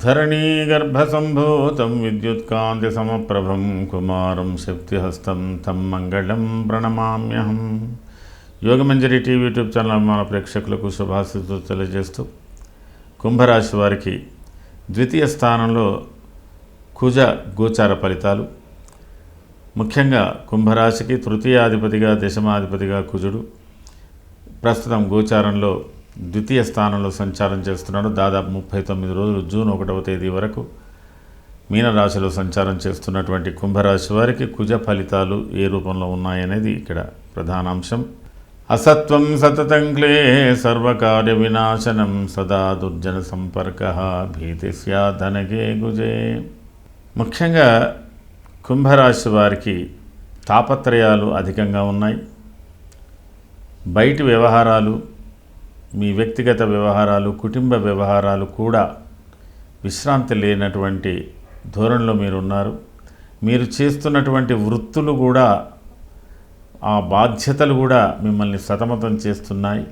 ధరణీగర్భసంభూతం విద్యుత్కాంతిసమప్రభం కుమారం శక్తిహస్తం తం మంగళం ప్రణమామ్యహం యోగమంజరి టీవీ యూట్యూబ్ ఛానల్ మన ప్రేక్షకులకు శుభాశిస్సులు తెలియజేస్తూ కుంభరాశి వారికి ద్వితీయ స్థానంలో కుజ గోచార ఫలితాలు ముఖ్యంగా కుంభరాశికి తృతీయాధిపతిగా దశమాధిపతిగా కుజుడు ప్రస్తుతం గోచారంలో ద్వితీయ స్థానంలో సంచారం చేస్తున్నాడు. దాదాపు ముప్పై తొమ్మిది రోజులు జూన్ ఒకటవ తేదీ వరకు మీనరాశిలో సంచారం చేస్తున్నటువంటి కుంభరాశి వారికి కుజ ఫలితాలు ఏ రూపంలో ఉన్నాయనేది ఇక్కడ ప్రధానాంశం. అసత్వం సతతం క్లే సర్వకార్య వినాశనం సదా దుర్జన సంపర్క భీతి ధనగే గుజే. ముఖ్యంగా కుంభరాశి వారికి తాపత్రయాలు అధికంగా ఉన్నాయి. బయటి వ్యవహారాలు మీ వ్యక్తిగత వ్యవహారాలు కుటుంబ వ్యవహారాలు కూడా విశ్రాంతి లేనటువంటి ధోరణిలో మీరు ఉన్నారు మీరు చేస్తున్నటువంటి వృత్తులు కూడా ఆ బాధ్యతలు కూడా మిమ్మల్ని సతమతం చేస్తున్నాయి.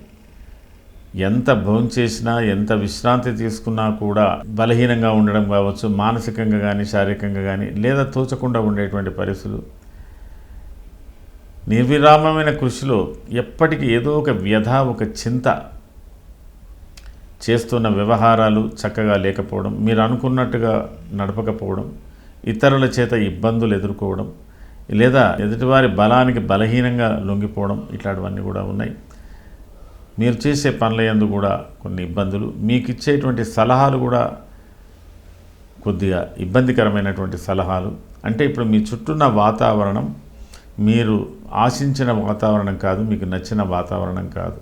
ఎంత భోంచేసినా ఎంత విశ్రాంతి తీసుకున్నా కూడా బలహీనంగా ఉండడం కావచ్చు మానసికంగా కానీ శారీరకంగా కానీ లేదా తోచకుండా ఉండేటువంటి పరిస్థితులు. నిర్విరామమైన కృషిలో ఎప్పటికీ ఏదో ఒక వ్యధ ఒక చింత చేస్తున్న వ్యవహారాలు చక్కగా లేకపోవడం మీరు అనుకున్నట్టుగా నడపకపోవడం ఇతరుల చేత ఇబ్బందులు ఎదుర్కోవడం లేదా ఎదుటివారి బలానికి బలహీనంగా లొంగిపోవడం ఇట్లాంటివన్నీ కూడా ఉన్నాయి. మీరు చేసే పనుల యందు కూడా కొన్ని ఇబ్బందులు మీకు ఇచ్చేటువంటి సలహాలు కూడా కొద్దిగా ఇబ్బందికరమైనటువంటి సలహాలు. అంటే ఇప్పుడు మీ చుట్టూన్న వాతావరణం మీరు ఆశించిన వాతావరణం కాదు మీకు నచ్చిన వాతావరణం కాదు.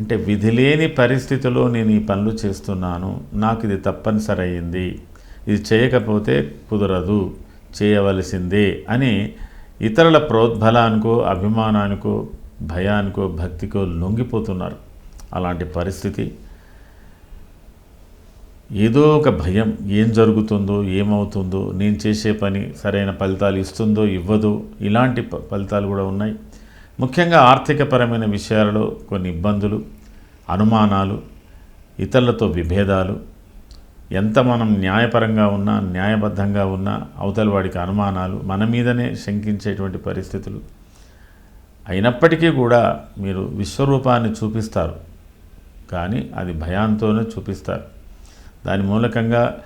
అంటే విధి లేని పరిస్థితిలో నేను ఈ పనులు చేస్తున్నాను నాకు ఇది తప్పనిసరి అయింది ఇది చేయకపోతే కుదరదు చేయవలసిందే అని ఇతరుల ప్రోద్బలానికో అభిమానానికో భయానికో భక్తికో లొంగిపోతున్నారు. అలాంటి పరిస్థితి. ఏదో ఒక భయం ఏం జరుగుతుందో ఏమవుతుందో నేను చేసే పని సరైన ఫలితాలు ఇస్తుందో ఇవ్వదో ఇలాంటి ఫలితాలు కూడా ఉన్నాయి. ముఖ్యంగా ఆర్థికపరమైన విషయాలలో కొన్ని ఇబ్బందులు అనుమానాలు ఇతరులతో విభేదాలు. ఎంత మనం న్యాయపరంగా ఉన్నా న్యాయబద్ధంగా ఉన్నా అవతలి వాడికి అనుమానాలు మన మీదనే శంకించేటువంటి పరిస్థితులు. అయినప్పటికీ కూడా మీరు విశ్వరూపాన్ని చూపిస్తారు. కానీ అది భయాంతోనే చూపిస్తారు. దాని మూలకంగా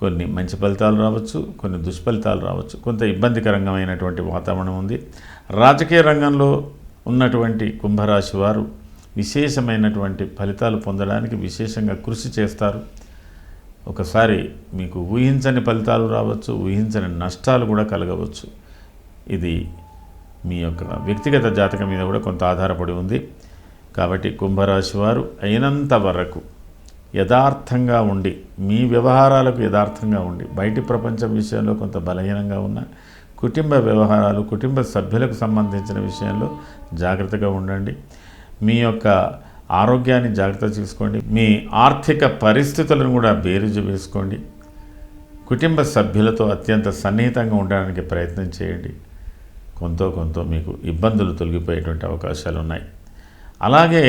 కొన్ని మంచి ఫలితాలు రావచ్చు కొన్ని దుష్ఫలితాలు రావచ్చు. కొంత ఇబ్బందికరంగమైనటువంటి వాతావరణం ఉంది. రాజకీయ రంగంలో ఉన్నటువంటి కుంభరాశి వారు విశేషమైనటువంటి ఫలితాలు పొందడానికి విశేషంగా కృషి చేస్తారు. ఒకసారి మీకు ఊహించని ఫలితాలు రావచ్చు ఊహించని నష్టాలు కూడా కలగవచ్చు. ఇది మీ యొక్క వ్యక్తిగత జాతకం మీద కూడా కొంత ఆధారపడి ఉంది. కాబట్టి కుంభరాశి వారు అయినంత వరకు యథార్థంగా ఉండి మీ వ్యవహారాలకు యథార్థంగా ఉండి బయటి ప్రపంచం విషయంలో కొంత బలహీనంగా ఉన్న కుటుంబ వ్యవహారాలు కుటుంబ సభ్యులకు సంబంధించిన విషయంలో జాగ్రత్తగా ఉండండి. మీ యొక్క ఆరోగ్యాన్ని జాగ్రత్త చూసుకోండి. మీ ఆర్థిక పరిస్థితులను కూడా బేరీజు వేసుకోండి. కుటుంబ సభ్యులతో అత్యంత సన్నిహితంగా ఉండడానికి ప్రయత్నం చేయండి. కొంత కొంత మీకు ఇబ్బందులు తొలగిపోయేటువంటి అవకాశాలు ఉన్నాయి అలాగే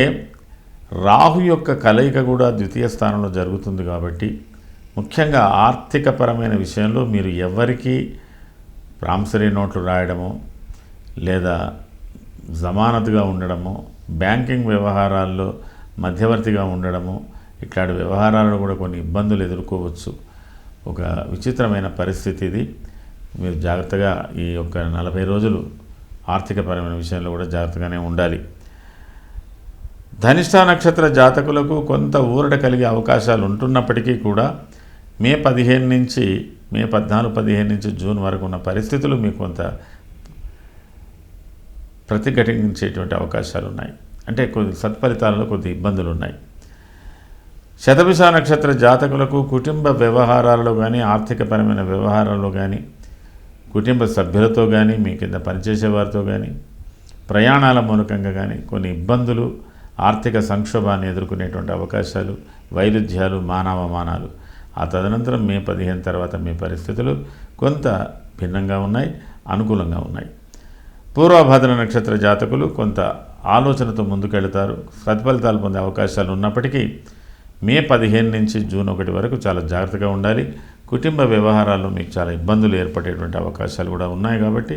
రాహు యొక్క కలయిక కూడా ద్వితీయ స్థానంలో జరుగుతుంది కాబట్టి ముఖ్యంగా ఆర్థికపరమైన విషయంలో మీరు ఎవరికి ప్రామిసరీ నోట్లు రాయడము లేదా జమానతుగా ఉండడము బ్యాంకింగ్ వ్యవహారాల్లో మధ్యవర్తిగా ఉండడము ఇట్లాంటి వ్యవహారాల్లో కూడా కొన్ని ఇబ్బందులు ఎదుర్కోవచ్చు. ఒక విచిత్రమైన పరిస్థితి ఇది. మీరు జాగ్రత్తగా ఈ యొక్క నలభై రోజులు ఆర్థికపరమైన విషయంలో కూడా జాగ్రత్తగానే ఉండాలి. ధనిష్ట నక్షత్ర జాతకులకు కొంత ఊరట కలిగే అవకాశాలు ఉంటున్నప్పటికీ కూడా మే పదిహేను నుంచి మే పద్నాలుగు పదిహేను నుంచి జూన్ వరకు ఉన్న పరిస్థితులు మీకు కొంత ప్రతిఘటించేటువంటి అవకాశాలు ఉన్నాయి. అంటే కొద్ది సత్ఫలితాలలో కొద్ది ఇబ్బందులు ఉన్నాయి. శతభిష నక్షత్ర జాతకులకు కుటుంబ వ్యవహారాలలో కానీ ఆర్థికపరమైన వ్యవహారాల్లో కానీ కుటుంబ సభ్యులతో కానీ మీ కింద పనిచేసే వారితో కానీ ప్రయాణాల మూలకంగా కానీ కొన్ని ఇబ్బందులు ఆర్థిక సంక్షోభాన్ని ఎదుర్కొనేటువంటి అవకాశాలు వైరుధ్యాలు మానవమానాలు. ఆ తదనంతరం మే పదిహేను తర్వాత మీ పరిస్థితులు కొంత భిన్నంగా ఉన్నాయి అనుకూలంగా ఉన్నాయి. పూర్వభద్ర నక్షత్ర జాతకులు కొంత ఆలోచనతో ముందుకెళ్తారు. సత్ఫలితాలు పొందే అవకాశాలు ఉన్నప్పటికీ మే పదిహేను నుంచి జూన్ ఒకటి వరకు చాలా జాగ్రత్తగా ఉండాలి. కుటుంబ వ్యవహారాల్లో మీకు చాలా ఇబ్బందులు ఏర్పడేటువంటి అవకాశాలు కూడా ఉన్నాయి కాబట్టి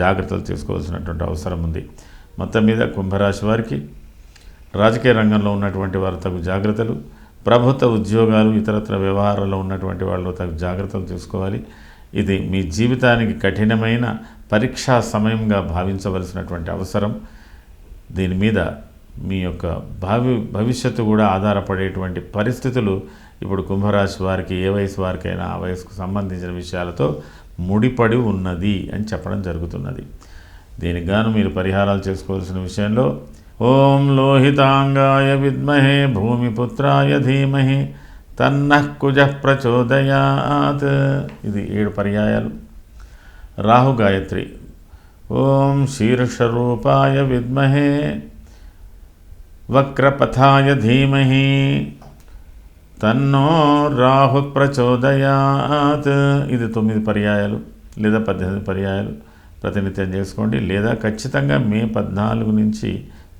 జాగ్రత్తలు తీసుకోవాల్సినటువంటి అవసరం ఉంది. మొత్తం మీద కుంభరాశి వారికి రాజకీయ రంగంలో ఉన్నటువంటి వారు తగు జాగ్రత్తలు ప్రభుత్వ ఉద్యోగాలు ఇతరత్ర వ్యవహారాల్లో ఉన్నటువంటి వాళ్ళు తగు జాగ్రత్తలు తీసుకోవాలి. ఇది మీ జీవితానికి కఠినమైన పరీక్షా సమయంగా భావించవలసినటువంటి అవసరం. దీని మీద మీ యొక్క భావి భవిష్యత్తు కూడా ఆధారపడేటువంటి పరిస్థితులు ఇప్పుడు కుంభరాశి వారికి ఏ వయసు వారికైనా ఆ వయసుకు సంబంధించిన విషయాలతో ముడిపడి ఉన్నది అని చెప్పడం జరుగుతున్నది. దీనికి గాను మీరు పరిహారాలు చేసుకోవాల్సిన విషయంలో ఓం లోహితాంగాయ విద్మహే భూమిపుత్రాయ ధీమహి తన్నః కుజ ప్రచోదయాత్. ఇది ఏడు పర్యాయాలు. రాహు గాయత్రి ఓం శీర్షరూపాయ విద్మహే వక్రపథాయ ధీమహి. తన్నో రాహు ప్రచోదయాత్. ఇది తొమ్మిది పర్యాయాలు లేదా పద్దెనిమిది పర్యాయాలు ప్రతినిత్యం చేసుకోండి. లేదా ఖచ్చితంగా మే పద్నాలుగు నుంచి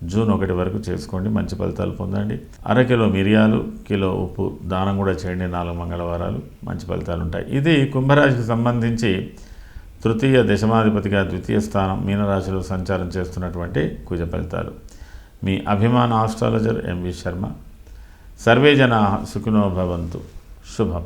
జూన్ ఒకటి వరకు చేసుకోండి. మంచి ఫలితాలు పొందండి. అర కిలో మిరియాలు కిలో ఉప్పు దానం కూడా చేయండి. నాలుగు మంగళవారాలు మంచి ఫలితాలు ఉంటాయి. ఇది కుంభరాశికి సంబంధించి తృతీయ దశమాధిపతిగా ద్వితీయ స్థానం మీనరాశిలో సంచారం చేస్తున్నటువంటి కుజ ఫలితాలు. మీ అభిమాన ఆస్ట్రాలజర్ ఎంవి శర్మ సర్వే జనా సుఖినో భవంతు. శుభం.